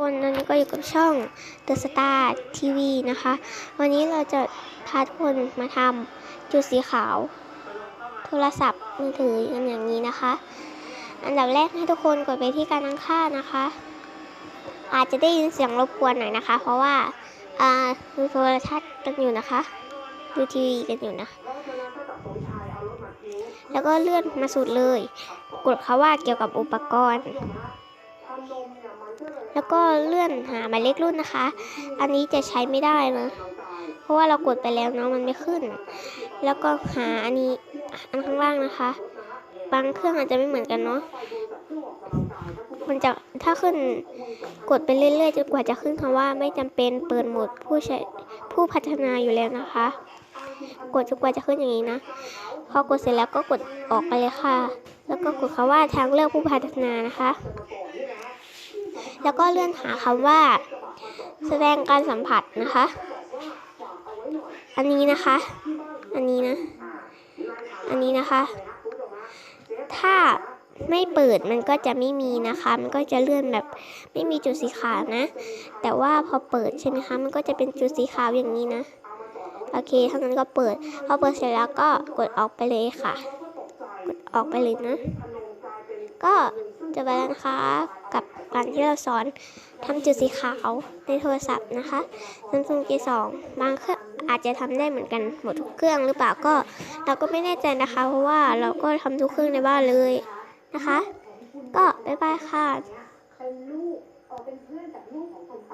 คนวันนี้ก็อยู่กับช่อง The Star TV นะคะ วันนี้เราจะพาทุกคนมาทำจุดสีขาว โทรศัพท์มือถือกันอย่างนี้นะคะ อันดับแรกให้ทุกคนกดไปที่การตั้งค่านะคะ อาจจะได้ยินเสียงรบกวนหน่อยนะคะ เพราะว่าอ่าดูโทรทัศน์กันอยู่นะคะ ดูทีวีกันอยู่นะ แล้วก็เลื่อนมาสุดเลย กดคาว่าเกี่ยวกับอุปกรณ์ แล้วก็เลื่อนหาหมายเลขรุ่นนะคะ อันนี้จะใช้ไม่ได้นะ เพราะว่าเรากดไปแล้วเนาะมันไม่ขึ้น แล้วก็หาอันนี้อันข้างล่างนะคะ บางเครื่องอาจจะไม่เหมือนกันเนาะ มันจะถ้าขึ้นกดไปเรื่อยๆจนกว่าจะขึ้นคำว่าไม่จำเป็นเปิดโหมดผู้ใช้ผู้พัฒนาอยู่แล้วนะคะ กดจนกว่าจะขึ้นอย่างนี้นะ พอกดเสร็จแล้วก็กดออกไปเลยค่ะ แล้วก็กดคำว่าทางเลือกผู้พัฒนานะคะ แล้วก็เลื่อนหาคำว่า แสดงการสัมผัสนะคะ อันนี้นะคะ อันนี้นะ อันนี้นะคะ ถ้าไม่เปิดมันก็จะไม่มีนะคะ มันก็จะเลื่อนแบบไม่มีจุดสีขาวนะ แต่ว่าพอเปิดใช่ไหมคะ มันก็จะเป็นจุดสีขาวอย่างนี้นะ โอเคถ้างั้นก็เปิด พอเปิดเสร็จแล้วก็กดออกไปเลยค่ะ กดออกไปเลยนะ ก็ จบแล้วนะคะ กับการที่เราสอนทำจุดสีขาวในโทรศัพท์นะคะซัมซุง G2 บางเครื่องอาจจะทำได้เหมือนกันหมดทุกเครื่องหรือเปล่าก็เราก็ไม่แน่ใจนะคะ เพราะว่าเราก็ทำทุกเครื่องในบ้านเลยนะคะ ก็บ๊ายบายค่ะ